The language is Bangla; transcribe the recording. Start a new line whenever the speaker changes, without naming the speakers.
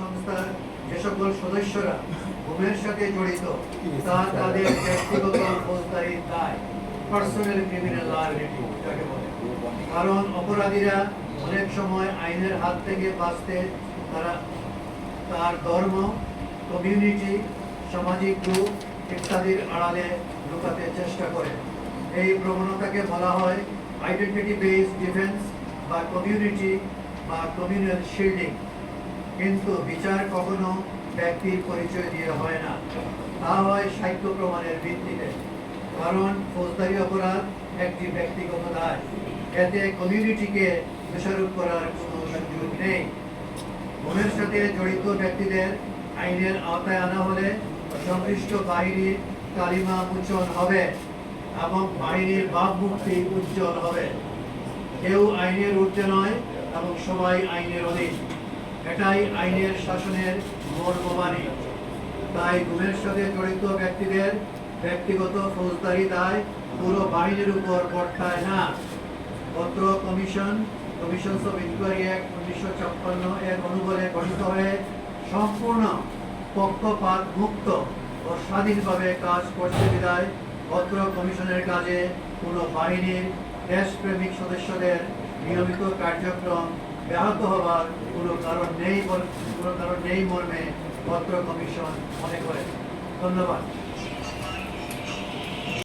সংস্থার যে সকল সদস্যরা ঘুমের সাথে জড়িত তা তাদের ব্যক্তিগত ফৌজদারির দায় পার্সোনাল ক্রিমিনাল লায়াবিলিটি যাকে বলে। কারণ অপরাধীরা অনেক সময় আইনের হাত থেকে বাঁচতে তারা তার ধর্ম কমিউনিটি সামাজিক গ্রুপ ইত্যাদির আড়ালে লুকাতে চেষ্টা করে। এই প্রবণতাকে বলা হয় আইডেন্টিটি বেসড ডিফেন্স বা কমিউনিটি বা কমিউনাল শিল্ডিং কিন্তু বিচার কখনো ব্যক্তির পরিচয় দিয়ে হয় না। তা হয় সাহিত্য প্রমাণের ভিত্তিতে। কারণ ফৌজদারি অপরাধ একটি ব্যক্তিগত দায়। এতে কমিউনিটিকে দোষারোপ করার কোনো সুযোগ নেই। গুণের সাথে জড়িত ব্যক্তিদের আইনের আওতায় আনা হলে সংশ্লিষ্ট বাহিনীর কালিমা উচ্চন হবে এবং বাহিনীর ভাবমুক্তি উজ্জ্বল হবে। কেউ আইনের ঊর্ধ্বে নয় এবং সবাই আইনের অধীন। এটাই আইনের শাসনের মর্মবাণী তাই গুমের সাথে জড়িত ব্যক্তিদের ব্যক্তিগত ফৌজদারি দায় পুরো বাহিনীর উপর বর্তায় না। পত্র commission commissions of inquiry act উনিশশো ছাপ্পান্ন এর অনুবলে গঠিত হয়ে সম্পূর্ণ পক্ষপাত মুক্ত ও স্বাধীনভাবে কাজ করতে বিদায় পত্র কমিশনের কাজে কোনো বাহিনীর দেশপ্রেমিক সদস্যদের নিয়মিত কার্যক্রম ব্যাহত হওয়ার কোনো কারণ নেই কোনো কারণ নেই মর্মে পত্র কমিশন মনে করে। ধন্যবাদ।